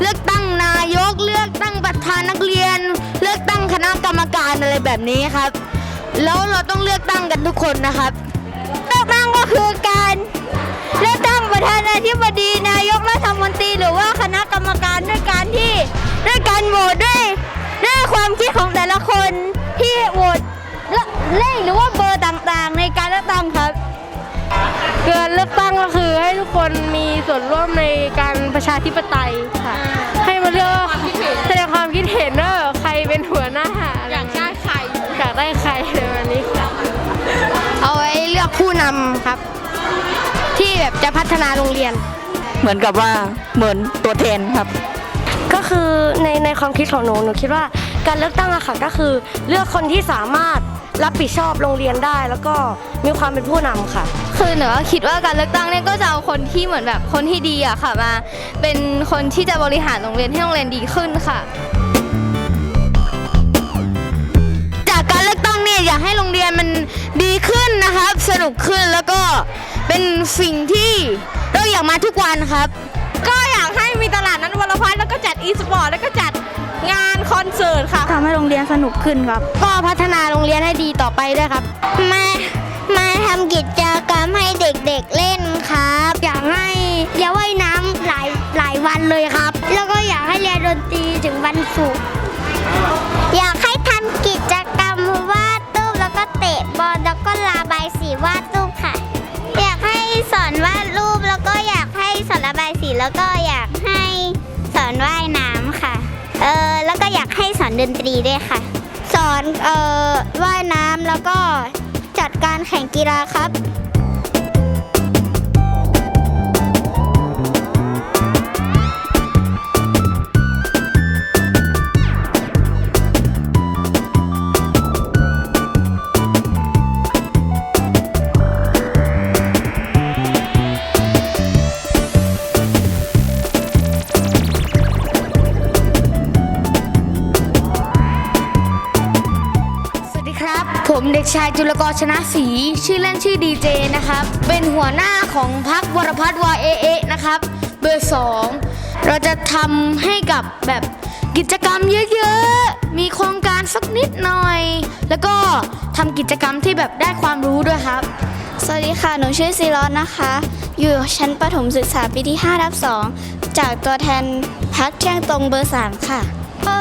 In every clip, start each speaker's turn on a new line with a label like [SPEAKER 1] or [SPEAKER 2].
[SPEAKER 1] เลือกตั้งนายก เลือกตั้งประธานนักเรียน เลือกตั้งคณะกรรมการอะไรแบบนี้ครับ แล้วเราต้องเลือกตั้งกันทุกคนนะครับ เลือกตั้งก็คือการเลือกตั้งประธานาธิบดีนายกรัฐมนตรีหรือว่าคณะกรรมการด้วยการที่ด้วยการโหวตด้วยด้วยความคิดของแต่ละคนที่โหวตเลขหรือว่าเบอร์ต่างๆ ในการเลือกตั้งครับ
[SPEAKER 2] เกินเลือกตั้งก็คือให้ทุกคนมีส่วนร่วมในการประชาธิปไตยค่ะ ให้มาเลือกแสดงความคิดเห็นว่าใครเป็นหัวหน้าอยากได้ใครอยากได้ใครในวันนี้ค่ะ
[SPEAKER 1] เอาไว้เลือกผู้นำครับ ที่แบบจะพัฒนาโรงเรียน
[SPEAKER 3] เหมือนกับว่าเหมือนตัวแทนครับ
[SPEAKER 2] ก็คือในในความคิดของหนูหนูคิดว่า การเลือกตั้งอะค่ะก็คือเลือกคนที่สามารถรับผิดชอบโรงเรียนได้ แล้วก็มีความเป็นผู้นำค่ะ
[SPEAKER 1] คือหนูก็คิดว่าการเลือกตั้งเนี่ยก็จะเอาคนที่เหมือนแบบคนที่ดีอะค่ะมา เป็นคนที่จะบริหารโรงเรียนให้โรงเรียนดีขึ้นค่ะ จากการเลือกตั้งเนี่ยอยากให้โรงเรียนมันดีขึ้นนะครับ สนุกขึ้นแล้วก็เป็นสิ่งที่เราอยากมาทุกวันครับ
[SPEAKER 2] ก็อยากให้
[SPEAKER 1] ให้โรงเรียนสนุกขึ้นครับ ก็พัฒนาโรงเรียนให้ดีต่อไปด้วยครับ มามาทำกิจกรรมให้เด็กๆเล่นครับอยากให้อย่าว่ายน้ำหลายหลายวันเลยครับ แล้วก็อยากให้เรียนดนตรีถึงวันศุกร์อยากให้ทำกิจกรรมวาดรูปแล้วก็เตะบอลแล้วก็ระบายสีวาดรูปค่ะ อยากให้สอนวาดรูปแล้วก็อยากให้สอนระบายสีแล้วก็อยากให้สอนว่าย อยากให้สอนดนตรีด้วยค่ะ สอนเอ่อว่ายน้ำแล้วก็จัดการแข่งกีฬาครับ ผมเด็กชายจุลกรชนะศรีชื่อเล่นชื่อดีเจนะครับ เป็นหัวหน้าของพักวรพัฒน์วเอเอนะครับ เบอร์สองเราจะทำให้กับแบบกิจกรรมเยอะๆ มีโครงการสักนิดหน่อย แล้วก็ทำกิจกรรมที่แบบได้ความรู้ด้วยครับ
[SPEAKER 4] สวัสดีค่ะ หนูชื่อซีรอนนะคะ อยู่ชั้นประถมศึกษาปีที่5ทับ 2 จากตัวแทนพักเที่ยงตรงเบอร์ 3 ค่ะ ก็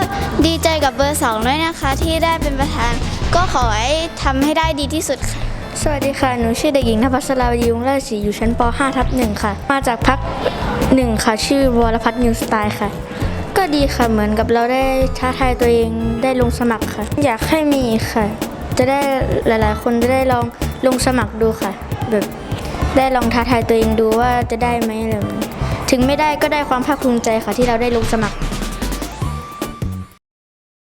[SPEAKER 4] ดีใจกับเบอร์ 2 ด้วยนะคะที่ได้เป็นประธาน ก็ขอให้ทำให้ได้ดีที่สุดค่ะ
[SPEAKER 2] สวัสดีค่ะ หนูชื่อเด็กหญิงนภัสราวดีวงราชศรีอยู่ชั้นป .5 ทับ1ค่ะ มาจากพักหนึ่งค่ะ ชื่อวรพัฒน์นิวสไตล์ค่ะ ก็ดีค่ะ เหมือนกับเราได้ท้าทายตัวเอง ได้ลงสมัครค่ะ อยากให้มีค่ะ จะได้หลายๆ คนจะได้ลองลงสมัครดูค่ะ แบบได้ลองท้าทายตัวเองดูว่าจะได้ไหมอะไรแบบนี้ถึงไม่ได้ก็ได้ความภาคภูมิใจค่ะที่เราได้ลงสมัคร